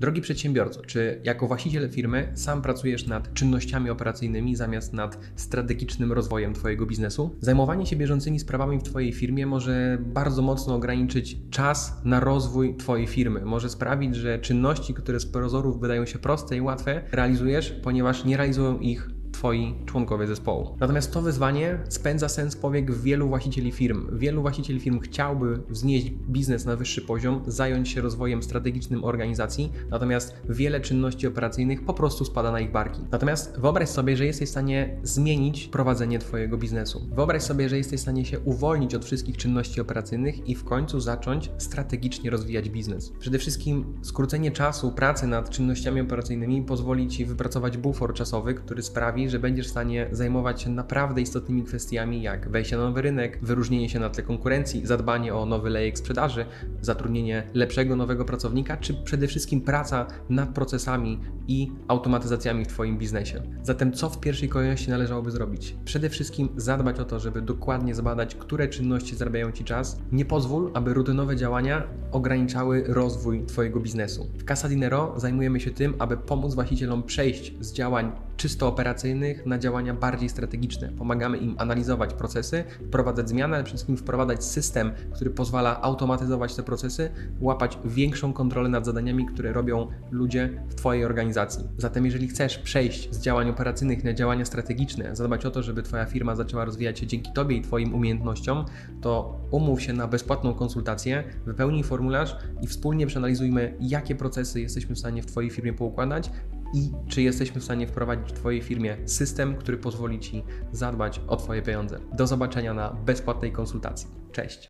Drogi przedsiębiorco, czy jako właściciel firmy sam pracujesz nad czynnościami operacyjnymi zamiast nad strategicznym rozwojem Twojego biznesu? Zajmowanie się bieżącymi sprawami w Twojej firmie może bardzo mocno ograniczyć czas na rozwój Twojej firmy. Może sprawić, że czynności, które z pozorów wydają się proste i łatwe, realizujesz, ponieważ nie realizują ich Twoi członkowie zespołu. Natomiast to wyzwanie spędza sens powiek wielu właścicieli firm. Wielu właścicieli firm chciałby wznieść biznes na wyższy poziom, zająć się rozwojem strategicznym organizacji, natomiast wiele czynności operacyjnych po prostu spada na ich barki. Natomiast wyobraź sobie, że jesteś w stanie zmienić prowadzenie Twojego biznesu. Wyobraź sobie, że jesteś w stanie się uwolnić od wszystkich czynności operacyjnych i w końcu zacząć strategicznie rozwijać biznes. Przede wszystkim skrócenie czasu pracy nad czynnościami operacyjnymi pozwoli Ci wypracować bufor czasowy, który sprawi, że będziesz w stanie zajmować się naprawdę istotnymi kwestiami, jak wejście na nowy rynek, wyróżnienie się na tle konkurencji, zadbanie o nowy lejek sprzedaży, zatrudnienie lepszego nowego pracownika, czy przede wszystkim praca nad procesami i automatyzacjami w Twoim biznesie. Zatem co w pierwszej kolejności należałoby zrobić? Przede wszystkim zadbać o to, żeby dokładnie zbadać, które czynności zarabiają Ci czas. Nie pozwól, aby rutynowe działania ograniczały rozwój Twojego biznesu. W Casa Dinero zajmujemy się tym, aby pomóc właścicielom przejść z działań czysto operacyjnych na działania bardziej strategiczne. Pomagamy im analizować procesy, wprowadzać zmiany, ale przede wszystkim wprowadzać system, który pozwala automatyzować te procesy, łapać większą kontrolę nad zadaniami, które robią ludzie w Twojej organizacji. Zatem, jeżeli chcesz przejść z działań operacyjnych na działania strategiczne, zadbać o to, żeby Twoja firma zaczęła rozwijać się dzięki Tobie i Twoim umiejętnościom, to umów się na bezpłatną konsultację, wypełnij formularz i wspólnie przeanalizujmy, jakie procesy jesteśmy w stanie w Twojej firmie poukładać i czy jesteśmy w stanie wprowadzić w Twojej firmie system, który pozwoli Ci zadbać o Twoje pieniądze. Do zobaczenia na bezpłatnej konsultacji. Cześć!